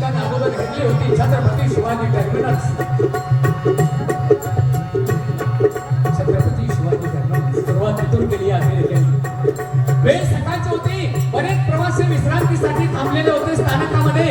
ठिकाणी अगोदर घेतली होती. छत्रपती शिवाजी टर्मिनस. छत्रपती शिवाजी टर्मिनस. सुरुवात तिथून केली अमेरिकेने. वेळ सकाळची होती. बरेच प्रवासी विश्रांतीसाठी थांबलेले होते स्थानकामध्ये.